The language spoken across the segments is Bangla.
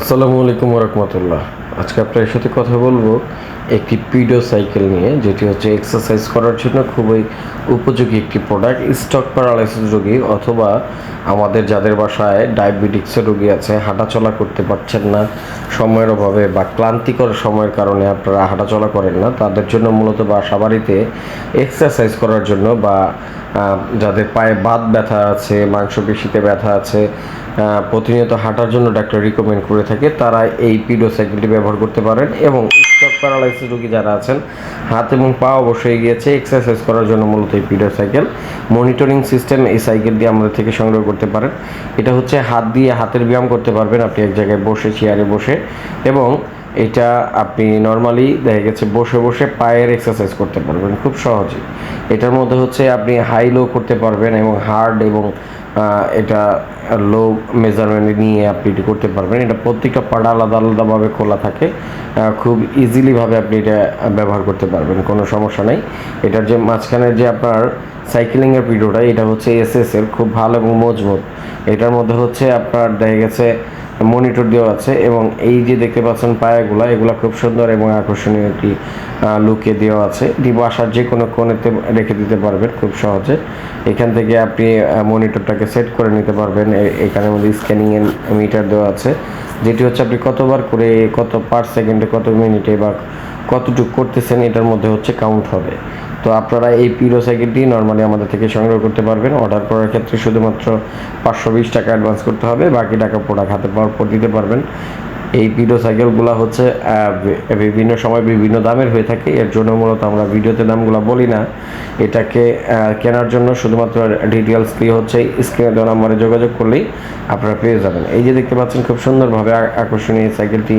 আসসালামু আলাইকুম রহমতুল্লাহ। আজকে আপনার সাথে কথা বলব একটি পিডো সাইকেল নিয়ে, যেটি হচ্ছে এক্সারসাইজ করার জন্য খুবই উপযোগী একটি প্রোডাক্ট স্টক প্যারালাইসিস রোগী অথবা আমাদের যাদের বাসায় ডায়াবেটিক্সের রোগী আছে, হাঁটাচলা করতে পারছেন না সময়ের অভাবে বা ক্লান্তিকর সময়ের কারণে আপনারা হাঁটাচলা করেন না, তাদের জন্য মূলত বাসা বাড়িতে এক্সারসাইজ করার জন্য বা যাদের পায়ে বাত ব্যথা আছে, মাংসপেশিতে ব্যথা আছে প্রতিনিয়ত হাঁটার জন্য ডাক্তার রিকমেন্ড করে থাকে, তারা এই পিডো সাইকেলটি ব্যবহার করতে পারেন এবং স্টক প্যারালাইসিস রোগী যারা আছেন, হাত এবং পা অবশ্যই গিয়েছে এক্সারসাইজ করার জন্য মূলত এই পিডো সাইকেল মনিটরিং সিস্টেম এই সাইকেল দিয়ে আমাদের থেকে সংগ্রহ করতে পারেন। এটা হচ্ছে হাত দিয়ে হাতের ব্যায়াম করতে পারবেন আপনি এক জায়গায় বসে চেয়ারে বসে এবং এটা আপনি নর্মালি দেখা গেছে বসে বসে পায়ের এক্সারসাইজ করতে পারবেন, খুব সহজে এটার মধ্যে হচ্ছে আপনি হাই লো করতে পারবেন এবং হার্ড এবং এটা লো মেজারমেন্ট নিয়ে আপনি এটি করতে পারবেন। এটা প্রত্যেকটা পাড়া আলাদা আলাদাভাবে খোলা থাকে। খুব ইজিলিভাবে আপনি এটা ব্যবহার করতে পারবেন, কোনো সমস্যা নেই। এটার যে মাঝখানে যে আপনার সাইকেলিংয়ের ভিডিওটা, এটা হচ্ছে এসএসএল খুব ভালো এবং মজবুত। এটার মধ্যে হচ্ছে আপনার দেখা গেছে মনিটর দেওয়া আছে এবং এই যে দেখতে পাচ্ছেন পায়াগুলা, এগুলা খুব সুন্দর এবং আকর্ষণীয় একটি লুকে দেওয়া আছে। এটি বাসার যে কোনো কোণেতে রেখে দিতে পারবেন খুব সহজে। এখান থেকে আপনি মনিটরটাকে সেট করে নিতে পারবেন। এখানের মধ্যে স্ক্যানিং এর মিটার দেওয়া আছে। যেটি হচ্ছে আপনি কতবার করে কত পার সেকেন্ডে কত মিনিটে বা কতটুকু করতেছেন, এটার মধ্যে হচ্ছে কাউন্ট হবে। তো আপনারা এই পিরো সাইকেলটি নর্মালি আমাদের থেকে সংগ্রহ করতে পারবেন। অর্ডার করার ক্ষেত্রে শুধুমাত্র পাঁচশো বিশ টাকা অ্যাডভান্স করতে হবে। বাকি টাকা প্রোডাক্ট হাতে পাওয়ার পর দিতে পারবেন। এই পিডো সাইকেলগুলো হচ্ছে বিভিন্ন সময় বিভিন্ন দামের হয়ে থাকে। এর জন্য মূলত আমরা ভিডিওতে দামগুলো বলি না। এটাকে কেনার জন্য শুধুমাত্র ডিটেলস দিয়ে হচ্ছে স্ক্রিনে দেওয়া নম্বরে যোগাযোগ করলেই আপনারা পেয়ে যাবেন। এই যে দেখতে পাচ্ছেন, খুব সুন্দরভাবে আকর্ষণীয় সাইকেলটি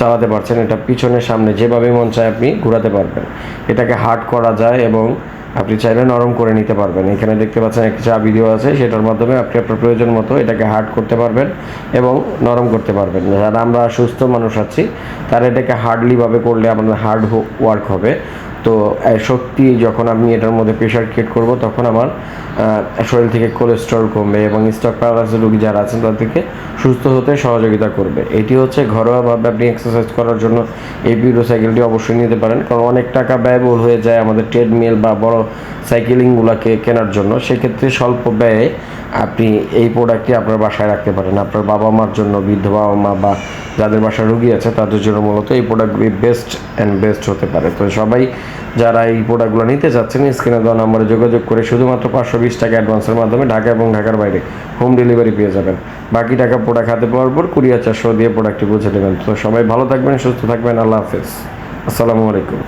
চালাতে পারছেন। এটা পিছনে সামনে যেভাবে মন চায় আপনি ঘোরাতে পারবেন। এটাকে হার্ড করা যায় এবং আপনি চাইলে নরম করে নিতে পারবেন। এখানে দেখতে পাচ্ছেন একটি চাবি দেওয়া আছে, সেটার মাধ্যমে আপনি আপনার প্রয়োজন মতো এটাকে হার্ড করতে পারবেন এবং নরম করতে পারবেন। যারা আমরা সুস্থ মানুষ আছি, তারা এটাকে হার্ডলিভাবে করলে আমাদের হার্ড ওয়ার্ক হবে। তো শক্তি যখন আমি এটার মধ্যে প্রেশার ক্রিয়েট করব, তখন আমার শরীর থেকে কোলেস্ট্রল কমবে এবং স্টক প্যারালাইসিস রোগী যারা আছেন তাদেরকে সুস্থ হতে সহযোগিতা করবে। এটি হচ্ছে ঘরোয়াভাবে আপনি এক্সারসাইজ করার জন্য এই পিউরো সাইকেলটি অবশ্যই নিতে পারেন। কারণ অনেক টাকা ব্যয়বহুল হয়ে যায় আমাদের ট্রেডমিল বা বড় সাইকেলিংগুলোকে কেনার জন্য, সেক্ষেত্রে স্বল্প ব্যয়ে আপনি এই প্রোডাক্টটি আপনার বাসায় রাখতে পারেন। আপনার বাবা মার জন্য, বৃদ্ধ বাবা মা বা যাদের বাসায় রুগী আছে, তাদের জন্য মূলত এই প্রোডাক্টগুলি বেস্ট অ্যান্ড বেস্ট হতে পারে। তো সবাই যারা এই প্রোডাক্টগুলো নিতে চাচ্ছেন, স্ক্রিনে দেওয়া নম্বরে যোগাযোগ করে শুধুমাত্র পাঁচশো বিশ টাকা অ্যাডভান্সের মাধ্যমে ঢাকা এবং ঢাকার বাইরে হোম ডেলিভারি পেয়ে যাবেন। বাকি টাকা প্রোডাক্ট হাতে পাওয়ার পর কুড়িয়ার চারশো দিয়ে প্রোডাক্টটি বুঝে নেবেন। তো সবাই ভালো থাকবেন, সুস্থ থাকবেন, আল্লাহ হাফেজ। আসসালামু আলাইকুম।